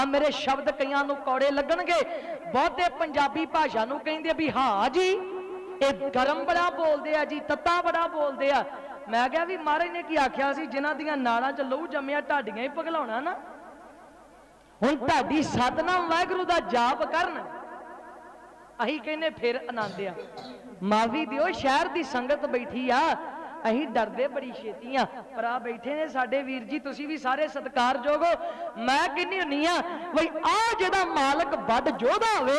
ਆ ਮੇਰੇ ਸ਼ਬਦ ਕਈਆਂ ਨੂੰ ਕੌੜੇ ਲੱਗਣਗੇ। ਬਹੁਤੇ ਪੰਜਾਬੀ ਭਾਸ਼ਾ ਨੂੰ ਕਹਿੰਦੇ ਵੀ ਹਾਂ ਜੀ, ਇਹ ਗਰਮ ਬੜਾ ਬੋਲਦੇ ਆ ਜੀ, ਤੱਤਾ ਬੜਾ ਬੋਲਦੇ ਆ। ਮੈਂ ਕਿਹਾ ਵੀ ਮਹਾਰਾਜ ਨੇ ਕੀ ਆਖਿਆ ਸੀ, ਜਿਨ੍ਹਾਂ ਦੀਆਂ ਨਾਲਾਂ 'ਚ ਲਹੂ ਜੰਮਿਆ, ਢਾਡੀਆਂ ਹੀ ਪਗਲਾਉਣਾ ਨਾ। ਹੁਣ ਢਾਡੀ ਸਤਨਾਮ ਵਾਹਿਗੁਰੂ ਦਾ ਜਾਪ ਕਰਨ। ਅਸੀਂ ਕਹਿੰਨੇ ਫਿਰ ਆਨੰਦ ਆ। ਮਾਵੀ ਦਿਓ, ਸ਼ਹਿਰ ਦੀ ਸੰਗਤ ਬੈਠੀ ਆ। ਅਸੀਂ ਡਰਦੇ ਬੜੀ ਛੇਤੀ ਆ। ਪਰ ਆ ਬੈਠੇ ਨੇ ਸਾਡੇ ਵੀਰ ਜੀ, ਤੁਸੀਂ ਵੀ ਸਾਰੇ ਸਤਿਕਾਰਯੋਗ ਹੋ ਮੈਂ ਕਹਿੰਨੀ ਹੁੰਨੀ ਆ, ਬਈ ਆ ਜਿਹਦਾ ਮਾਲਕ ਵੱਡ ਜੋਧਾ ਹੋਵੇ,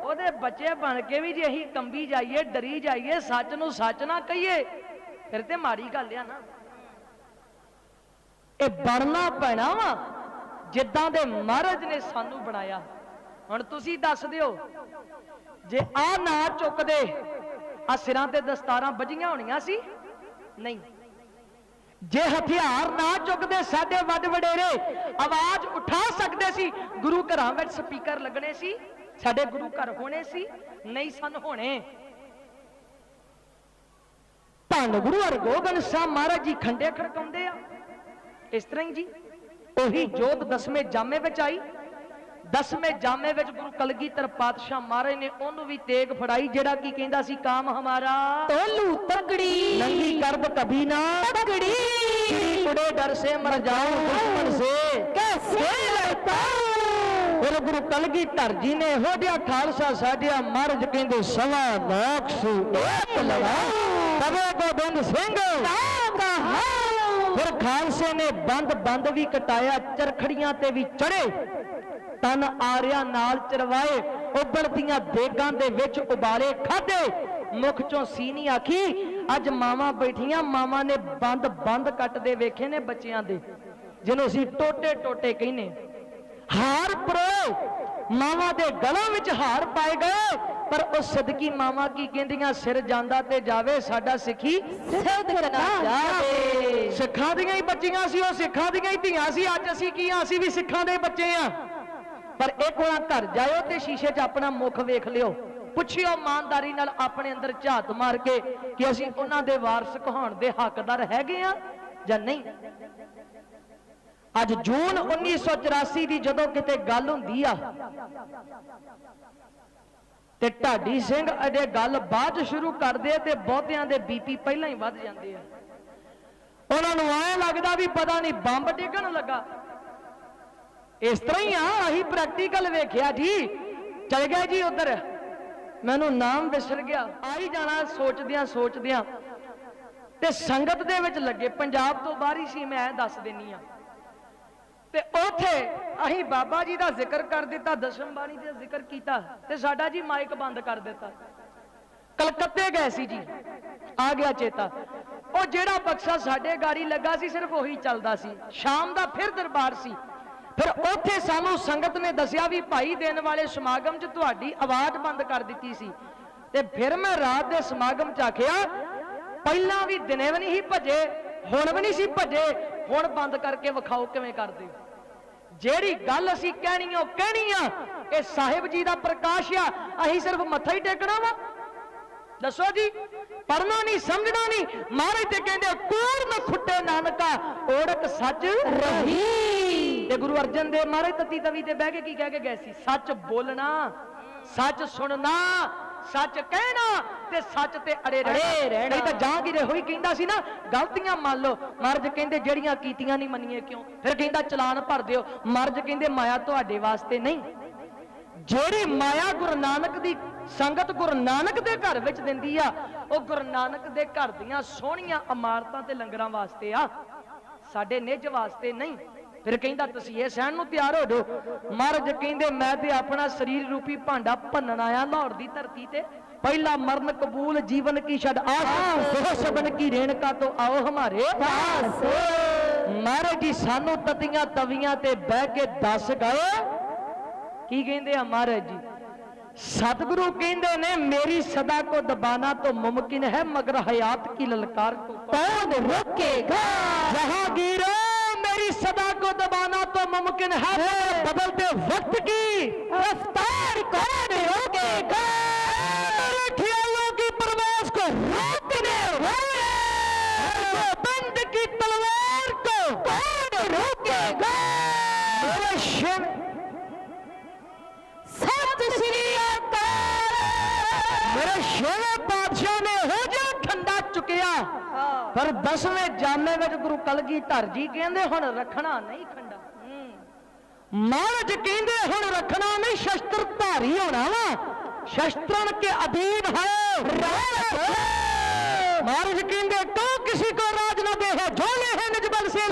ਉਹਦੇ ਬੱਚੇ ਬਣ ਕੇ ਵੀ ਜੇ ਅਸੀਂ ਕੰਬੀ ਜਾਈਏ, ਡਰੀ ਜਾਈਏ, ਸੱਚ ਨੂੰ ਸੱਚ ਨਾ ਕਹੀਏ, ਫਿਰ ਤੇ ਮਾੜੀ ਗੱਲ ਆ ਨਾ। ਇਹ ਬਣਨਾ ਪੈਣਾ ਵਾ, ਜਿੱਦਾਂ ਦੇ ਮਹਾਰਾਜ ਨੇ ਸਾਨੂੰ ਬਣਾਇਆ। ਹੁਣ ਤੁਸੀਂ ਦੱਸ ਦਿਓ, ਜੇ ਆ ਨਾ ਚੁੱਕਦੇ ਆ ਸਿਰਾਂ ਤੇ ਦਸਤਾਰਾਂ ਵੱਜੀਆਂ ਹੋਣੀਆਂ ਸੀ ਨਹੀਂ। ਜੇ ਹਥਿਆਰ ਨਾ ਚੁੱਕਦੇ, ਸਾਡੇ ਵੱਡ ਵਡੇਰੇ ਆਵਾਜ਼ ਉਠਾ ਸਕਦੇ ਸੀ। ਗੁਰੂ ਘਰਾਂ ਵਿੱਚ ਸਪੀਕਰ ਲੱਗਣੇ ਸੀ, ਸਾਡੇ ਗੁਰੂ ਘਰ ਹੋਣੇ ਸੀ, ਨਹੀਂ ਸਨ ਹੋਣੇ। ਧੰਨ ਗੁਰੂ ਹਰਗੋਬਿੰਦ ਸਾਹਿਬ ਮਹਾਰਾਜ ਜੀ ਖੰਡੇ ਖੜਕਾਉਂਦੇ ਆ। ਇਸ ਤਰ੍ਹਾਂ ਹੀ ਜੀ, ਉਹੀ ਜੋਤ ਦਸਵੇਂ ਜਾਮੇ ਵਿੱਚ ਆਈ। ਦਸਵੇਂ ਜਾਮੇ ਵਿੱਚ ਗੁਰੂ ਕਲਗੀਧਰ ਪਾਤਸ਼ਾਹ ਮਾਰੇ ਨੇ ਉਹਨੂੰ ਵੀ ਤੇਗ ਫੜਾਈ ਜਿਹੜਾ ਕੀ ਕਹਿੰਦਾ ਸੀ ਕਾਮ ਹਮਾਰਾ ਤੋਲੂ ਤਗੜੀ ਨੰਗੀ ਕਰਬ ਕਭੀ ਨਾ ਤਗੜੀ ਕੁੜੇ ਡਰ ਸੇ ਮਰ ਜਾਓ ਦੁਸ਼ਮਣ ਸੇ। ਕੈਸੇ ਲੜਤਾ ਫਿਰ ਗੁਰੂ ਕਲਗੀਧਰ ਜੀ ਨੇ ਇਹੋ ਜਿਹਾ ਖਾਲਸਾ ਸਾਡਿਆ ਮਰਜ ਕਹਿੰਦੇ ਸਵਾ ਲੱਖ ਇੱਕ ਲੜਾ। ਤਵੇ ਗੋਬਿੰਦ ਸਿੰਘ। ਖਾਲਸੇ ਨੇ ਬੰਦ ਬੰਦ ਵੀ ਕਟਾਇਆ ਚਰਖੜੀਆਂ ਤੇ ਵੀ ਚੜੇ। ਤਨ ਆਰਿਆ ਨਾਲ ਚਰਵਾਏ ਉਬਲਦੀਆਂ ਦੇਗਾਂ ਦੇ ਵਿੱਚ ਉਬਾਲੇ ਖਾਦੇ ਮੁਖ ਚੋਂ ਸੀਨੀ ਆਖੀ, ਅੱਜ ਮਾਵਾਂ ਬੈਠੀਆਂ, ਮਾਵਾਂ ਨੇ ਬੰਦ ਬੰਦ ਕੱਟਦੇ ਵੇਖੇ ਨੇ ਬੱਚਿਆਂ ਦੇ, ਜਿਹਨੂੰ ਅਸੀਂ ਟੋਟੇ ਟੋਟੇ ਕਹਿੰਨੇ ਹਾਰ ਪਰੋ, ਮਾਵਾਂ ਦੇ ਗਲਾਂ ਵਿੱਚ ਹਾਰ ਪਾਏ ਗਏ, ਪਰ ਉਹ ਸਦਕੀ ਮਾਵਾਂ ਕੀ ਕਹਿੰਦੀਆਂ, ਸਿਰ ਜਾਂਦਾ ਤੇ ਜਾਵੇ, ਸਾਡਾ ਸਿੱਖੀ ਸਦਕਣਾ ਜਾਵੇ। ਸਿੱਖਾਂ ਦੀਆਂ ਹੀ ਬੱਚੀਆਂ ਸੀ, ਉਹ ਸਿੱਖਾਂ ਦੀਆਂ ਹੀ ਧੀਆਂ ਸੀ, ਅੱਜ ਅਸੀਂ ਕੀ ਆ, ਅਸੀਂ ਵੀ ਸਿੱਖਾਂ ਦੇ ਬੱਚੇ ਆ। ਪਰ ਇੱਕ ਵਾਰ ਘਰ ਜਾਇਓ ਤੇ ਸ਼ੀਸ਼ੇ 'ਚ ਆਪਣਾ ਮੁਖ ਵੇਖ ਲਿਓ। ਪੁੱਛਿਓ ਇਮਾਨਦਾਰੀ ਨਾਲ ਆਪਣੇ ਅੰਦਰ ਝਾਤ ਮਾਰ ਕੇ ਕਿ ਅਸੀਂ ਉਹਨਾਂ ਦੇ ਵਾਰਸ ਕਹਾਉਣ ਦੇ ਹੱਕਦਾਰ ਹੈਗੇ ਆ ਜਾਂ ਨਹੀਂ। ਅੱਜ ਜੂਨ 1984 ਦੀ ਜਦੋਂ ਕਿਤੇ ਗੱਲ ਹੁੰਦੀ ਆ ਤੇ ਢਾਡੀ ਸਿੰਘ ਅਜੇ ਗੱਲ ਬਾਅਦ 'ਚ ਸ਼ੁਰੂ ਕਰਦੇ ਤੇ ਬਹੁਤਿਆਂ ਦੇ ਬੀਪੀ ਪਹਿਲਾਂ ਹੀ ਵੱਧ ਜਾਂਦੇ ਆ। ਉਹਨਾਂ ਨੂੰ ਐ ਲੱਗਦਾ ਵੀ ਪਤਾ ਨਹੀਂ ਬੰਬ ਡਿੱਗਣ ਲੱਗਾ। ਇਸ ਤਰ੍ਹਾਂ ਹੀ ਆ, ਅਸੀਂ ਪ੍ਰੈਕਟੀਕਲ ਵੇਖਿਆ ਜੀ। ਚਲ ਗਿਆ ਜੀ ਉਧਰ। ਮੈਨੂੰ ਨਾਮ ਵਿਸਰ ਗਿਆ। ਆ ਹੀ ਜਾਣਾ ਸੋਚਦਿਆਂ ਸੋਚਦਿਆਂ। ਤੇ ਸੰਗਤ ਦੇ ਵਿੱਚ ਲੱਗੇ। ਪੰਜਾਬ ਤੋਂ ਬਾਹਰ ਹੀ ਸੀ, ਮੈਂ ਦੱਸ ਦਿੰਨੀ ਆ। ਤੇ ਉਥੇ ਅਸੀਂ ਬਾਬਾ ਜੀ ਦਾ ਜ਼ਿਕਰ ਕਰ ਦਿੱਤਾ, ਦਸ਼ਮ ਬਾਣੀ ਦਾ ਜ਼ਿਕਰ ਕੀਤਾ ਤੇ ਸਾਡਾ ਜੀ ਮਾਈਕ ਬੰਦ ਕਰ ਦਿੱਤਾ। ਕਲਕੱਤੇ ਗਏ ਸੀ ਜੀ। ਆ ਗਿਆ ਚੇਤਾ। ਉਹ ਜਿਹੜਾ ਬਕਸਾ ਸਾਡੇ ਗਾੜੀ ਲੱਗਾ ਸੀ, ਸਿਰਫ ਉਹੀ ਚੱਲਦਾ ਸੀ। ਸ਼ਾਮ ਦਾ ਫਿਰ ਦਰਬਾਰ ਸੀ। ਫਿਰ ਉੱਥੇ ਸਾਨੂੰ ਸੰਗਤ ਨੇ ਦੱਸਿਆ ਵੀ ਭਾਈ ਦੇਣ ਵਾਲੇ ਸਮਾਗਮ 'ਚ ਤੁਹਾਡੀ ਆਵਾਜ਼ ਬੰਦ ਕਰ ਦਿੱਤੀ ਸੀ। ਤੇ ਫਿਰ ਮੈਂ ਰਾਤ ਦੇ ਸਮਾਗਮ 'ਚ ਆਖਿਆ, ਪਹਿਲਾਂ ਵੀ ਦਿਨੇ ਵੀ ਨਹੀਂ ਸੀ ਭੱਜੇ, ਹੁਣ ਵੀ ਨਹੀਂ ਸੀ ਭੱਜੇ, ਹੁਣ ਬੰਦ ਕਰਕੇ ਵਿਖਾਓ ਕਿਵੇਂ ਕਰਦੇ ਜਿਹੜੀ ਗੱਲ ਅਸੀਂ ਕਹਿਣੀ ਉਹ ਕਹਿਣੀ ਆ, ਇਹ ਸਾਹਿਬ ਜੀ ਦਾ ਪ੍ਰਕਾਸ਼ ਆ, ਅਸੀਂ ਸਿਰਫ ਮੱਥਾ ਹੀ ਟੇਕਣਾ ਵਾ। ਦੱਸੋ ਜੀ ਪੜਨਾ ਨਹੀਂ, ਸਮਝਣਾ ਨਹੀਂ, ਮਹਾਰਾਜ ਤੇ ਕਹਿੰਦੇ ਪੂਰਨ ਖੁੱਟੇ ਨਾਨਕਾ ਔੜਕ ਸੱਚ ਰਹੀ। ਤੇ ਗੁਰੂ ਅਰਜਨ ਦੇਵ ਮਹਾਰਾਜ ਤਤੀ ਤਵੀ ਤੇ ਬਹਿ ਕੇ ਕੀ ਕਹਿ ਕੇ ਗਏ ਸੀ? ਸੱਚ ਬੋਲਣਾ ਸੱਚ ਸੁਣਨਾ ਸੱਚ ਕਹਿਣਾ ਤੇ ਸੱਚ ਤੇ ਅੜੇ ਰਹਿਣਾ। ਨਹੀਂ ਤਾਂ ਜਾਂਗੀਰੇ ਹੋਈ ਕਹਿੰਦਾ ਸੀ ਨਾ ਗਲਤੀਆਂ ਮੰਨ ਲਓ। ਮਰਜ ਕਹਿੰਦੇ ਜਿਹੜੀਆਂ ਕੀਤੀਆਂ ਨਹੀਂ ਮੰਨੀਏ ਕਿਉਂ? ਫਿਰ ਕਹਿੰਦਾ ਚਲਾਨ ਭਰ ਦਿਓ। ਮਰਜ ਕਹਿੰਦੇ ਮਾਇਆ ਤੁਹਾਡੇ ਵਾਸਤੇ ਨਹੀਂ। ਜਿਹੜੀ ਮਾਇਆ ਗੁਰੂ ਨਾਨਕ ਦੀ ਸੰਗਤ ਗੁਰੂ ਨਾਨਕ ਦੇ ਘਰ ਵਿੱਚ ਦਿੰਦੀ ਆ ਉਹ ਗੁਰੂ ਨਾਨਕ ਦੇ ਘਰ ਦੀਆਂ ਸੋਹਣੀਆਂ ਇਮਾਰਤਾਂ ਤੇ ਲੰਗਰਾਂ ਵਾਸਤੇ ਆ। ਸਾਡੇ ਨਿੱਜ ਵਾਸਤੇ ਨਹੀਂ। ਫਿਰ ਕਹਿੰਦਾ ਤੁਸੀਂ ਇਹ ਸਹਿਣ ਨੂੰ ਤਿਆਰ ਹੋ ਜਾਓ। ਮਹਾਰਾਜ ਕਹਿੰਦੇ ਮੈਂ ਤੇ ਆਪਣਾ ਸਰੀਰ ਰੂਪੀ ਭਾਂਡਾ ਭੰਨਣ ਆਇਆ ਲਾਹੌਰ ਦੀ ਧਰਤੀ ਤੇ। ਪਹਿਲਾ ਮਰਨ ਕਬੂਲ ਜੀਵਨ ਕੀ ਛੱਡ ਆਸ ਸੋਹਸਬਨ ਕੀ ਰੇਣਕਾ ਤੋਂ ਆਓ ਹਮਾਰੇ ਪਾਸ। ਮਹਾਰਾਜ ਜੀ ਸਾਨੂੰ ਤਤੀਆਂ ਤਵੀਆਂ ਤੇ ਬਹਿ ਕੇ ਦੱਸ ਗਏ। ਕੀ ਕਹਿੰਦੇ ਆ ਮਹਾਰਾਜ ਜੀ? ਸਤਿਗੁਰੂ ਕਹਿੰਦੇ ਨੇ ਮੇਰੀ ਸਦਾ ਕੋ ਦਬਾਨਾ ਤੋਂ ਮੁਮਕਿਨ ਹੈ ਮਗਰ ਹਯਾਤ ਕੀ ਲਲਕਾਰ ਤੋਂ ਕੌਣ ਰੋਕੇਗਾ? ਜਹਾਂਗੀਰ। की सदा को दबाना तो मुमकिन है बदलते वक्त की रफ्तार कौन होगी की को रोकने वाले बंद की तलवार को कौन रोकेगा? सत श्री अकाल। मेरे शेर बादशाह ने हो जा ठंडा चुकिया। ਪਰ ਦਸਵੇਂ ਜਾਮੇ ਵਿੱਚ ਗੁਰੂ ਕਲਗੀਧਰ ਜੀ ਕਹਿੰਦੇ ਹੁਣ ਰੱਖਣਾ ਨਹੀਂ ਖੰਡਾ। ਮਹਾਰਾਜ ਕਹਿੰਦੇ ਹੁਣ ਰੱਖਣਾ ਨਹੀਂ ਸ਼ਸਤਰ ਧਾਰੀ ਹੋਣਾ ਵਾ। ਸ਼ਸਤਰਨ ਕੇ ਅਧੀਨ ਹੈ ਮਹਾਰਾਜ ਕਹਿੰਦੇ ਤੂੰ ਕਿਸੇ ਕੋ ਰਾਜ ਨਾ ਦੇਹੋ ਜੋ ਲੈ ਹੈ ਨਿਜਬਲ ਸੇ